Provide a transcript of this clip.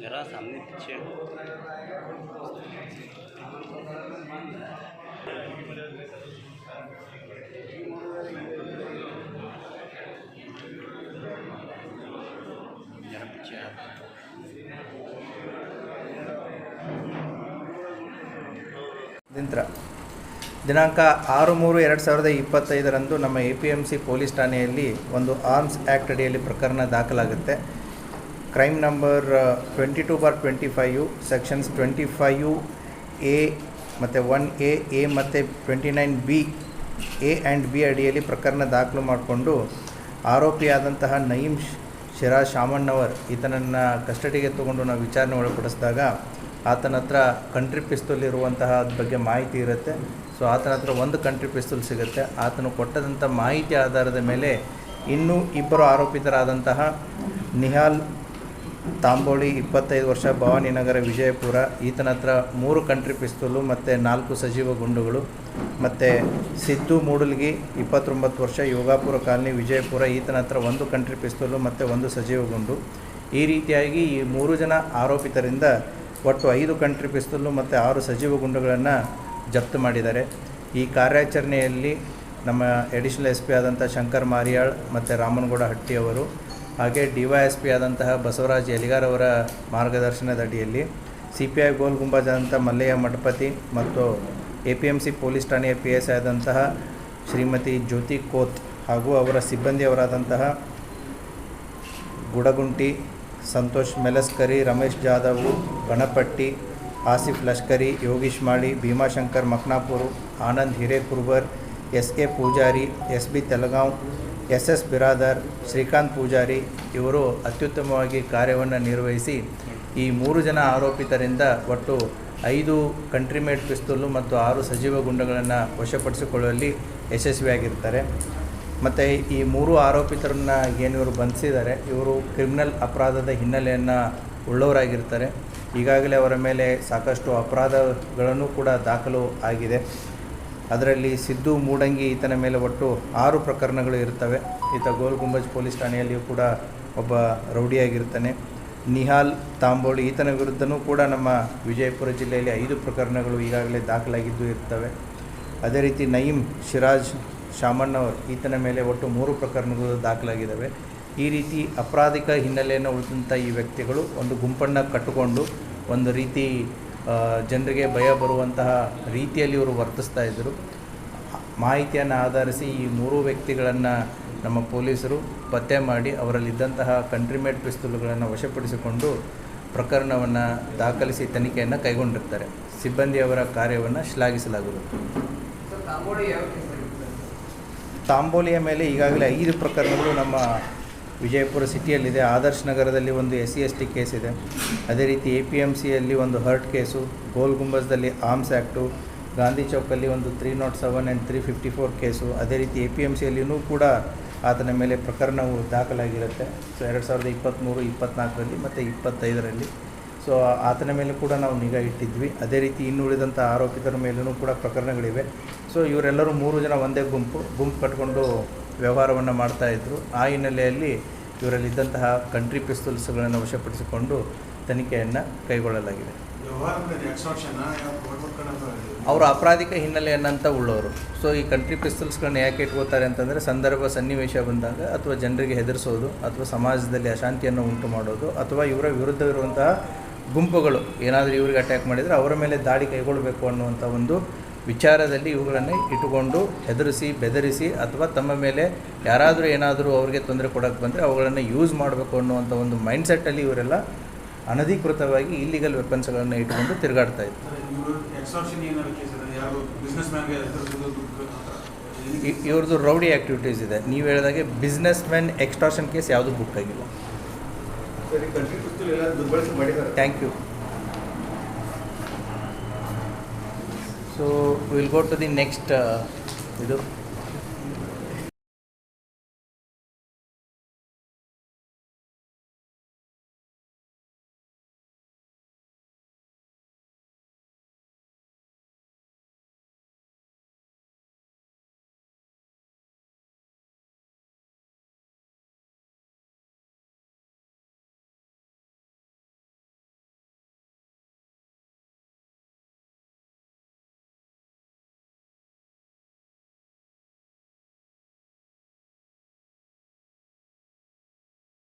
जरा सामने पीछे जरा पीछे ದಿನಾಂಕ ಆರು ಮೂರು ಎರಡು ಸಾವಿರದ ಇಪ್ಪತ್ತೈದರಂದು ನಮ್ಮ A P M C police ಠಾಣೆಯಲ್ಲಿ ಒಂದು ಆರ್ಮ್ಸ್ ಆ್ಯಕ್ಟ್ ಅಡಿಯಲ್ಲಿ ಪ್ರಕರಣ ದಾಖಲಾಗುತ್ತೆ. Crime number twenty two bar twenty five sections twenty five A ಮತ್ತು ಒನ್ ಎ ಎ ಮತ್ತು twenty nine B A and B ಅಡಿಯಲ್ಲಿ ಪ್ರಕರಣ ದಾಖಲು ಮಾಡಿಕೊಂಡು ಆರೋಪಿಯಾದಂತಹ ನಯೀಮ್ ಶಿರಾ ಶಾಮಣ್ಣವರ್ ಈತನನ್ನು ಕಸ್ಟಡಿಗೆ ತಗೊಂಡು ನಾವು ವಿಚಾರಣೆ ಒಳಪಡಿಸಿದಾಗ ಆತನ ಹತ್ರ ಕಂಟ್ರಿ ಪಿಸ್ತೂಲ್ ಇರುವಂತಹ ಬಗ್ಗೆ ಮಾಹಿತಿ ಇರುತ್ತೆ. ಸೊ ಆತನ ಹತ್ರ ಒಂದು ಕಂಟ್ರಿ ಪಿಸ್ತೂಲ್ ಸಿಗುತ್ತೆ. ಆತನು ಕೊಟ್ಟದಂಥ ಮಾಹಿತಿ ಆಧಾರದ ಮೇಲೆ ಇನ್ನೂ ಇಬ್ಬರು ಆರೋಪಿತರಾದಂತಹ ನಿಹಾಲ್ ತಾಂಬೋಳಿ ಇಪ್ಪತ್ತೈದು ವರ್ಷ ಭವಾನಿನಗರ ವಿಜಯಪುರ, ಈತನ ಹತ್ರ ಮೂರು ಕಂಟ್ರಿ ಪಿಸ್ತೂಲು ಮತ್ತು ನಾಲ್ಕು ಸಜೀವ ಗುಂಡುಗಳು, ಮತ್ತು ಸಿದ್ದು ಮೂಡಲ್ಗಿ ಇಪ್ಪತ್ತೊಂಬತ್ತು ವರ್ಷ, ಯೋಗಾಪುರ ಕಾಲನಿ ವಿಜಯಪುರ, ಈತನ ಹತ್ರ ಒಂದು ಕಂಟ್ರಿ ಪಿಸ್ತೂಲು ಮತ್ತು ಒಂದು ಸಜೀವ ಗುಂಡು. ಈ ರೀತಿಯಾಗಿ ಈ ಮೂರು ಜನ ಆರೋಪಿತರಿಂದ ಒಟ್ಟು ಐದು ಕಂಟ್ರಿ ಪಿಸ್ತೂಲು ಮತ್ತು ಆರು ಸಜೀವ ಗುಂಡುಗಳನ್ನು ಜಪ್ತು ಮಾಡಿದ್ದಾರೆ. ಈ ಕಾರ್ಯಾಚರಣೆಯಲ್ಲಿ ನಮ್ಮ ಎಡಿಷನಲ್ ಎಸ್ ಪಿ ಆದಂಥ ಶಂಕರ್ ಮಾರಿಯಾಳ್, ಮತ್ತು ರಾಮನಗೌಡ ಹಟ್ಟಿ ಅವರು ಹಾಗೆ ಡಿ ವೈ ಎಸ್ ಪಿ ಆದಂತಹ ಬಸವರಾಜ್ ಎಲಿಗಾರ್ ಅವರ ಮಾರ್ಗದರ್ಶನದ ಅಡಿಯಲ್ಲಿ C P I Gol Gumbaz ಆದಂಥ ಮಲ್ಲಯ್ಯ ಮಠಪತಿ ಮತ್ತು A P M C police ಠಾಣೆಯ ಪಿ ಎಸ್ ಆದಂತಹ ಶ್ರೀಮತಿ ಜ್ಯೋತಿ ಕೋತ್ ಹಾಗೂ ಅವರ ಸಿಬ್ಬಂದಿಯವರಾದಂತಹ Gudagunti, Santosh Melaskari, Ramesh Jadhav, Ganapati, Asif Lashkari, Yogish Mali Bhimashankar Maknapur, Anand Hirekurbar, S K Pujari, S B Telgaon S S Biradar, Shrikant Pujari ಇವರು ಅತ್ಯುತ್ತಮವಾಗಿ ಕಾರ್ಯವನ್ನು ನಿರ್ವಹಿಸಿ ಈ ಮೂರು ಜನ ಆರೋಪಿತರಿಂದ ಒಟ್ಟು ಐದು ಕಂಟ್ರಿ ಮೇಡ್ ಪಿಸ್ತೂಲು ಮತ್ತು ಆರು ಸಜೀವ ಗುಂಡುಗಳನ್ನು ವಶಪಡಿಸಿಕೊಳ್ಳುವಲ್ಲಿ ಯಶಸ್ವಿಯಾಗಿರ್ತಾರೆ. ಮತ್ತು ಈ ಮೂರು ಆರೋಪಿತರನ್ನ ಏನು ಇವರು ಬಂಧಿಸಿದ್ದಾರೆ, ಇವರು ಕ್ರಿಮಿನಲ್ ಅಪರಾಧದ ಹಿನ್ನೆಲೆಯನ್ನು ಉಳ್ಳವರಾಗಿರ್ತಾರೆ. ಈಗಾಗಲೇ ಅವರ ಮೇಲೆ ಸಾಕಷ್ಟು ಅಪರಾಧಗಳನ್ನು ಕೂಡ ದಾಖಲು ಆಗಿದೆ. ಅದರಲ್ಲಿ ಸಿದ್ದು ಮೂಡಂಗಿ ಈತನ ಮೇಲೆ ಒಟ್ಟು ಆರು ಪ್ರಕರಣಗಳು ಇರ್ತವೆ ಈತ ಗೋಲ್ ಗುಂಬಜ್ ಪೊಲೀಸ್ ಠಾಣೆಯಲ್ಲಿಯೂ ಕೂಡ ಒಬ್ಬ ರೌಡಿಯಾಗಿರ್ತಾನೆ ನಿಹಾಲ್ ತಾಂಬೋಳಿ ಈತನ ವಿರುದ್ಧನೂ ಕೂಡ ನಮ್ಮ ವಿಜಯಪುರ ಜಿಲ್ಲೆಯಲ್ಲಿ ಐದು ಪ್ರಕರಣಗಳು ಈಗಾಗಲೇ ದಾಖಲಾಗಿದ್ದು ಇರ್ತವೆ. ಅದೇ ರೀತಿ ನಯೀಂ ಶಿರಾಜ್ ಶಾಮಣ್ಣವರ್ ಈತನ ಮೇಲೆ ಒಟ್ಟು ಮೂರು ಪ್ರಕರಣಗಳು ದಾಖಲಾಗಿದ್ದಾವೆ. ಈ ರೀತಿ ಅಪರಾಧಿಕ ಹಿನ್ನೆಲೆಯನ್ನು ಉಳಿದಂಥ ಈ ವ್ಯಕ್ತಿಗಳು ಒಂದು ಗುಂಪನ್ನು ಕಟ್ಟಿಕೊಂಡು ಒಂದು ರೀತಿ ಜನರಿಗೆ ಭಯ ಬರುವಂತಹ ರೀತಿಯಲ್ಲಿ ಇವರು ವರ್ತಿಸ್ತಾ ಇದ್ದರು. ಮಾಹಿತಿಯನ್ನು ಆಧರಿಸಿ ಈ ಮೂರು ವ್ಯಕ್ತಿಗಳನ್ನು ನಮ್ಮ ಪೊಲೀಸರು ಪತ್ತೆ ಮಾಡಿ ಅವರಲ್ಲಿದ್ದಂತಹ ಕಂಟ್ರಿಮೇಡ್ ಪಿಸ್ತೂಲುಗಳನ್ನು ವಶಪಡಿಸಿಕೊಂಡು ಪ್ರಕರಣವನ್ನು ದಾಖಲಿಸಿ ತನಿಖೆಯನ್ನು ಕೈಗೊಂಡಿರ್ತಾರೆ. ಸಿಬ್ಬಂದಿಯವರ ಕಾರ್ಯವನ್ನು ಶ್ಲಾಘಿಸಲಾಗುವುದು. ತಾಂಬೋಲಿಯ ಮೇಲೆ ಈಗಾಗಲೇ ಐದು ಪ್ರಕರಣಗಳು ನಮ್ಮ ವಿಜಯಪುರ ಸಿಟಿಯಲ್ಲಿದೆ. ಆದರ್ಶ್ ನಗರದಲ್ಲಿ ಒಂದು S C S T case ಇದೆ. ಅದೇ ರೀತಿ ಎ ಪಿ ಎಂ ಸಿಯಲ್ಲಿ ಒಂದು ಹರ್ಟ್ ಕೇಸು, ಗೋಲ್ ಗುಂಬಸ್ದಲ್ಲಿ ಆರ್ಮ್ಸ್ ಆ್ಯಕ್ಟು ಗಾಂಧಿ ಚೌಕಲ್ಲಿ ಒಂದು three not seven and three fifty four case. ಅದೇ ರೀತಿ ಎ ಪಿ ಎಂ ಸಿಯಲ್ಲಿಯೂ ಕೂಡ ಆತನ ಮೇಲೆ ಪ್ರಕರಣವು ದಾಖಲಾಗಿರುತ್ತೆ. ಸೊ, ಎರಡು ಸಾವಿರದ ಇಪ್ಪತ್ತ್ಮೂರು, ಇಪ್ಪತ್ತ್ನಾಲ್ಕರಲ್ಲಿ ಮತ್ತು ಇಪ್ಪತ್ತೈದರಲ್ಲಿ. ಸೊ, ಆತನ ಮೇಲೆ ಕೂಡ ನಾವು ನಿಗಾ ಇಟ್ಟಿದ್ವಿ. ಅದೇ ರೀತಿ ಇನ್ನುಳಿದಂಥ ಆರೋಪಿತರ ಮೇಲೂ ಕೂಡ ಪ್ರಕರಣಗಳಿವೆ. ಸೊ, ಇವರೆಲ್ಲರೂ ಮೂರು ಜನ ಒಂದೇ ಗುಂಪು. ಗುಂಪು ಕಟ್ಕೊಂಡು ವ್ಯವಹಾರವನ್ನು ಮಾಡ್ತಾಯಿದ್ರು ಆ ಹಿನ್ನೆಲೆಯಲ್ಲಿ ಇವರಲ್ಲಿದ್ದಂತಹ ಕಂಟ್ರಿ ಪಿಸ್ತೂಲ್ಸ್ಗಳನ್ನು ವಶಪಡಿಸಿಕೊಂಡು ತನಿಖೆಯನ್ನು ಕೈಗೊಳ್ಳಲಾಗಿದೆ. ಅವರು ಅಪರಾಧಿಕ ಹಿನ್ನೆಲೆಯನ್ನಂತ ಉಳ್ಳವರು. ಸೊ ಈ ಕಂಟ್ರಿ ಪಿಸ್ತೂಲ್ಸ್ಗಳನ್ನ ಯಾಕೆ ಇಟ್ಕೋತಾರೆ ಅಂತಂದರೆ ಸಂದರ್ಭ ಸನ್ನಿವೇಶ ಬಂದಾಗ ಅಥವಾ ಜನರಿಗೆ ಹೆದರಿಸೋದು ಅಥವಾ ಸಮಾಜದಲ್ಲಿ ಅಶಾಂತಿಯನ್ನು ಉಂಟು ಮಾಡೋದು ಅಥವಾ ಇವರ ವಿರುದ್ಧ ಇರುವಂತಹ ಗುಂಪುಗಳು ಏನಾದರೂ ಇವರಿಗೆ ಅಟ್ಯಾಕ್ ಮಾಡಿದರೆ ಅವರ ಮೇಲೆ ದಾಳಿ ಕೈಗೊಳ್ಳಬೇಕು ಅನ್ನುವಂಥ ಒಂದು ವಿಚಾರದಲ್ಲಿ ಇವುಗಳನ್ನು ಇಟ್ಟುಕೊಂಡು ಹೆದರಿಸಿ ಬೆದರಿಸಿ ಅಥವಾ ತಮ್ಮ ಮೇಲೆ ಯಾರಾದರೂ ಏನಾದರೂ ಅವರಿಗೆ ತೊಂದರೆ ಕೊಡೋಕ್ಕೆ ಬಂದರೆ ಅವುಗಳನ್ನು ಯೂಸ್ ಮಾಡಬೇಕು ಅನ್ನುವಂಥ ಒಂದು ಮೈಂಡ್ಸೆಟ್ಟಲ್ಲಿ ಇವರೆಲ್ಲ ಅನಧಿಕೃತವಾಗಿ ಇಲ್ಲಿಗಲ್ ವೆಪನ್ಸ್ಗಳನ್ನು ಇಟ್ಕೊಂಡು ತಿರುಗಾಡ್ತಾ ಇದ್ರು. ಇ- ಇವ್ರದ್ದು ರೌಡಿ ಆ್ಯಕ್ಟಿವಿಟೀಸ್ ಇದೆ. ನೀವು ಹೇಳಿದಾಗೆ ಬಿಸ್ನೆಸ್ ಮ್ಯಾನ್ ಎಕ್ಸ್ಟ್ರಾಷನ್ ಕೇಸ್ ಯಾವುದು ಬುಕ್ ಆಗಿಲ್ಲ. Thank you so will go to the next ಇದು.